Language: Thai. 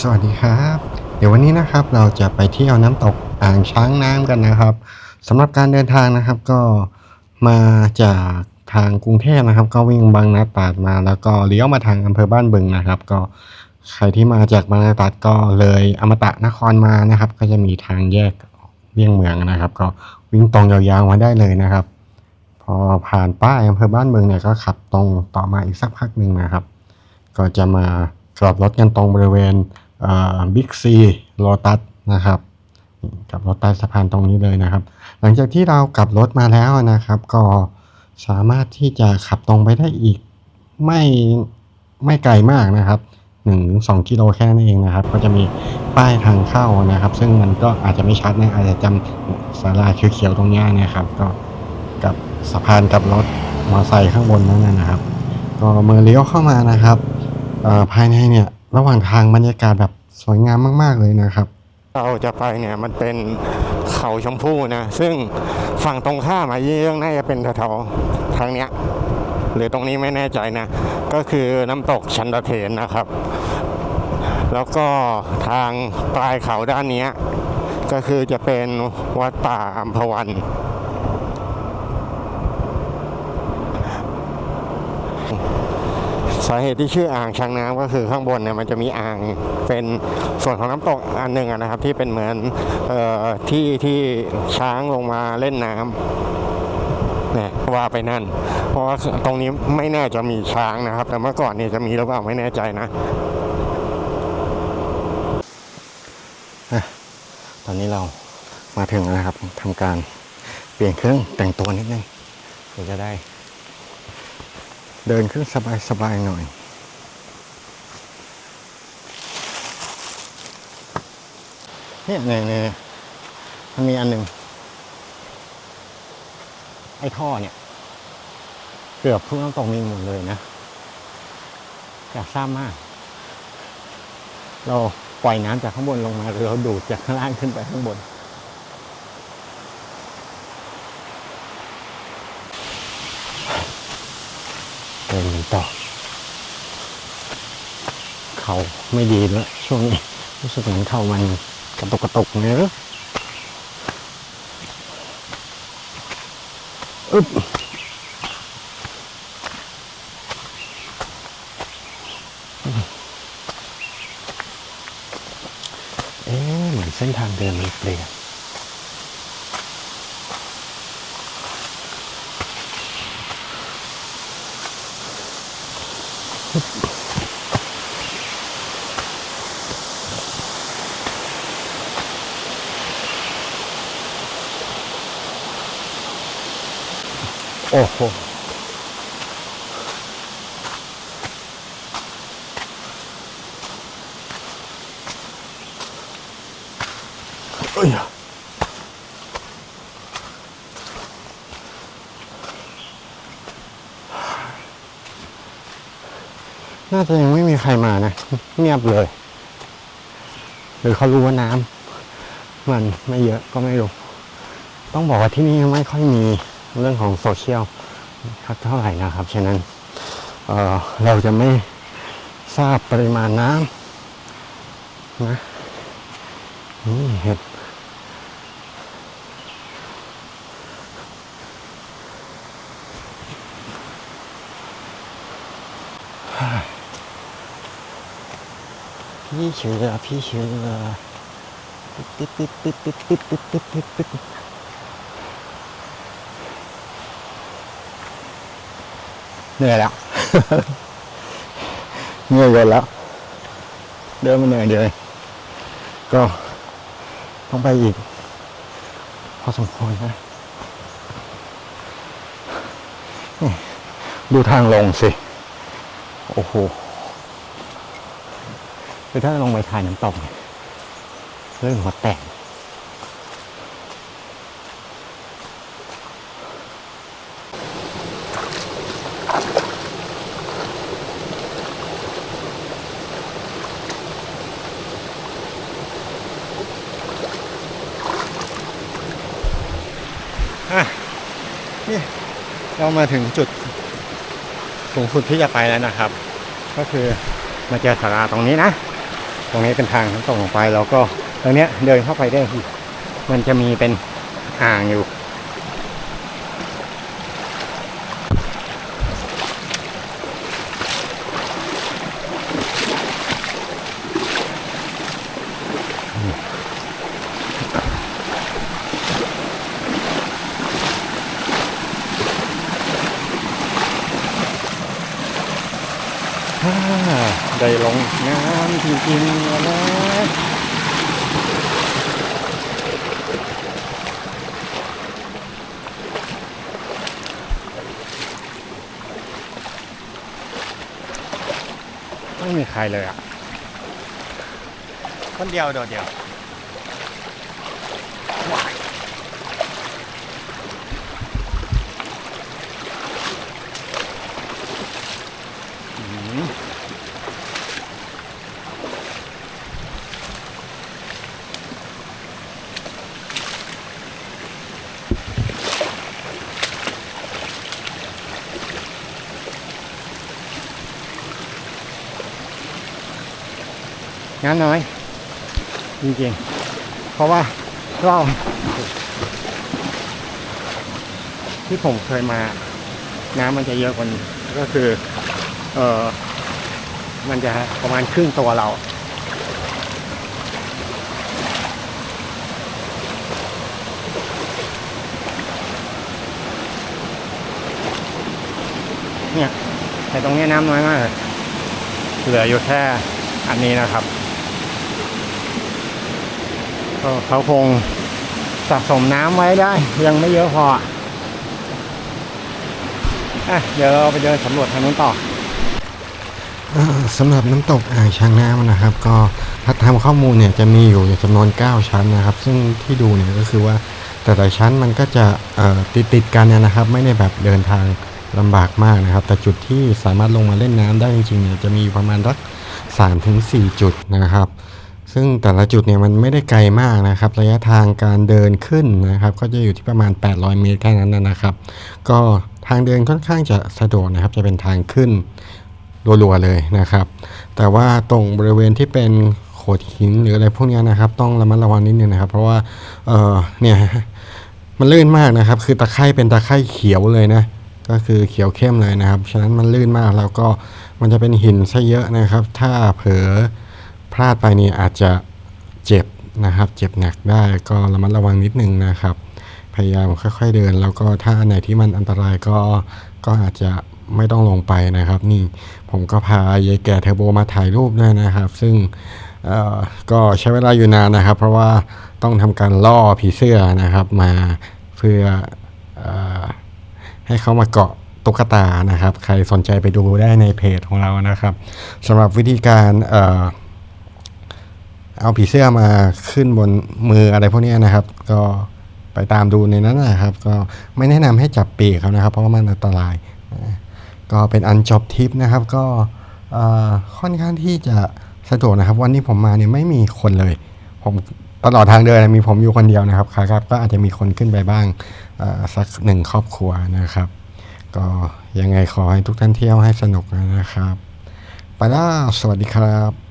สวัสดีครับ เดี๋ยววันนี้นะครับเราจะไปเที่ยวน้ำตกอ่างช้างน้ำกันนะครับสำหรับการเดินทางนะครับก็มาจากทางกรุงเทพนะครับ ก็วิ่งบางนาตราดมา แล้วก็เลี้ยวมาทางอำเภอบ้านบึงนะครับ ก็ใครที่มาจากบางนาตราดก็เลยอมตะนครมานะครับ ก็จะมีทางแยกเลี่ยงเมืองนะครับ ก็วิ่งตรงยาวๆมาได้เลยนะครับ พอผ่านป้ายอำเภอบ้านบึงเนี่ยก็ขับตรงต่อมาอีกสักพักหนึ่งนะครับ ก็จะมากลับรถกันตรงบริเวณ บิ๊กซีโลตัสนะครับกลับรถใต้สะพานตรงนี้เลยนะครับ หลังจากที่เรากลับรถมาแล้วนะครับ ก็สามารถที่จะขับตรงไปได้อีกไม่ไม่ไกลมากนะครับ1นถึงสกิโลแค่นั้นเองนะครับ ก็จะมีป้ายทางเข้านะครับ ซึ่งมันก็อาจจะไม่ชัดนะอาจจะจำศาลาเขียวๆตรงนี้นะครับ ก็กับสะพานกับรถมอเตอร์ไซค์ข้างบนนั่นนะครับ ก็เมื่อเลี้ยวเข้ามานะครับภายในเนี่ย ระหว่างทางบรรยากาศแบบสวยงามมาก ๆ เลยนะครับ เราจะไปเนี่ยมันเป็นเขาชมพู่นะ ซึ่งฝั่งตรงข้ามอายี่งน่าจะเป็นแถวๆทางเนี้ยหรือตรงนี้ไม่แน่ใจนะ ก็คือน้ำตกชันดาเทนนะครับ แล้วก็ทางปลายเขาด้านนี้ก็คือจะเป็นวัดป่าอัมพวัน สาเหตุที่ชื่ออ่างช้างน้ำก็คือข้างบนเนี่ยมันจะมีอ่างเป็นส่วนของน้ำตกอันหนึ่งนะครับ ที่เป็นเหมือนเอ่อที่ที่ช้างลงมาเล่นน้ำเนี่ยว่าไปนั่น เพราะว่าตรงนี้ไม่แน่จะมีช้างนะครับ แต่เมื่อก่อนเนี่ยจะมีหรือเปล่าไม่แน่ใจนะ ตอนนี้เรามาถึงแล้วครับทำการเปลี่ยนเครื่องแต่งตัวนิดนึงเพื่อจะได้ เดินขึ้นสบายๆหน่อย เนี่ยเนี่ยเนี่ยมันมีอันหนึ่งไอ้ท่อเนี่ย เกือบทุกน้ำตกมีหมดเลยนะอยากทราบมาก เราปล่อยน้ำจากข้างบนลงมาหรือเราดูดจากข้างล่างขึ้นไปข้างบน ดินกันต่อ เขาไม่ดีแล้วช่วงนี้รู้สึกเหมือนเขามันกระตุกกระตุกเนื้อะอึ๊บเอ๊ะเหมือนเส้นทางเดินมันเปลี่ยน อ้โหเอ้ยน่าจะยังไม่มีใครมานะ เงียบเลย หรือเขารู้ว่าน้ำมันไม่เยอะก็ไม่รู้ ต้องบอกว่าที่นี่ไม่ค่อยมี เรื่องของโซเชียลเท่าไหร่นะครับ ฉะนั้นเเราจะไม่ทราบปริมาณน้ำนะนี่เห็ดพี่เชือพี่เชือปิ๊ดปิ๊ดปิ๊ดปิ๊ดปิ๊ดปิ๊ดปิ๊ดปิ๊ดปิ๊ดปิ๊ด เหนื่อยแล้ว เหนื่อยกินแล้ว เดินมาเหนื่อยเลยก็ต้องไปอีก พอสมควรนะดูทางลงสิ โอ้โหคือถ้าลงไปถ่ายน้ำตกเนี่ยเรื่องหัวแตก นี่เรามาถึงจุดสูงสุดที่จะไปแล้วนะครับ ก็คือมาเจอสาราตรงนี้นะ ตรงนี้เป็นทางน้ำตกลงไปแล้วก็ตรงเนี้ยเดินเข้าไปได้มันจะมีเป็นอ่างอยู่ ได้ลงน้ำจริงๆแล้วนะไม่มีใครเลยอะ คนเดียวโดดเดียว งานน้อย จริงๆ เพราะว่ารอบที่ผมเคยมา น้ำมันจะเยอะกว่านี้ ก็คือ เออมันจะประมาณครึ่งตัวเราเนี่ยแต่ตรงนี้น้ำน้อยมากเลยเหลืออยู่แค่อันนี้นะครับ ก็เขาคงสะสมน้ำไว้ได้ ยังไม่เยอะพออะเดี๋ยวเราไปเดินสำรวจทางนู้นต่อสำหรับน้ำตกอ่างช้างน้ำนะครับ ก็ถ้าทำข้อมูลเนี่ยจะมีอยู่จำนวน 9 ชั้นนะครับ ซึ่งที่ดูเนี่ยก็คือว่าแต่ละชั้นมันก็จะติดติดกันเนยนะครับ ไม่ได้แบบเดินทางลำบากมากนะครับ แต่จุดที่สามารถลงมาเล่นน้ำได้จริงๆเนี่ยจะมีประมาณรัก3ถึง4จุดนะครับ ซึ่งแต่ละจุดเนี่ยมันไม่ได้ไกลมากนะครับ ระยะทางการเดินขึ้นนะครับ ก็จะอยู่ที่ประมาณ 800 เมตรแค่นั้นนะครับ ก็ทางเดินค่อนข้างจะสะดวกนะครับ จะเป็นทางขึ้นรัวๆเลยนะครับ แต่ว่าตรงบริเวณที่เป็นโขดหินหรืออะไรพวกนี้นะครับ ต้องระมัดระวังนิดนึงนะครับ เพราะว่าเออเนี่ยมันลื่นมากนะครับ คือตะไคร่เป็นตะไคร่เขียวเลยนะ ก็คือเขียวเข้มเลยนะครับ ฉะนั้นมันลื่นมากแล้วก็มันจะเป็นหินซะเยอะนะครับ ถ้าเผลอ พลาดไปนี่อาจจะเจ็บนะครับ เจ็บหนักได้ก็ระมัดระวังนิดนึงนะครับ พยายามค่อยๆเดิน แล้วก็ถ้าอันไหนที่มันอันตรายก็ก็อาจจะไม่ต้องลงไปนะครับ นี่ผมก็พายายแก่เทอร์โบมาถ่ายรูปด้วยนะครับ ซึ่งก็ใช้เวลาอยู่นานนะครับ เพราะว่าต้องทำการล่อผีเสื้อนะครับมาเพื่ออให้เขามาเกาะตุ๊กตานะครับ ใครสนใจไปดูได้ในเพจของเรานะครับสำหรับวิธีการ เอาผีเสื้อมาขึ้นบนมืออะไรพวกนี้นะครับ ก็ไปตามดูในนั้นนะครับ ก็ไม่แนะนำให้จับปีกเขานะครับ เพราะว่ามันอันตรายนะก็เป็นอันจบทิปนะครับ ก็ค่อนข้างที่จะสะดวกนะครับ วันนี้ผมมาเนี่ยไม่มีคนเลย ผมตลอดทางเดินมีผมอยู่คนเดียวนะครับขากลับ ก็อาจจะมีคนขึ้นไปบ้างสักหนึ่งครอบครัวนะครับ ก็ยังไงขอให้ทุกท่านเที่ยวให้สนุกนะครับ ไปแล้วสวัสดีครับ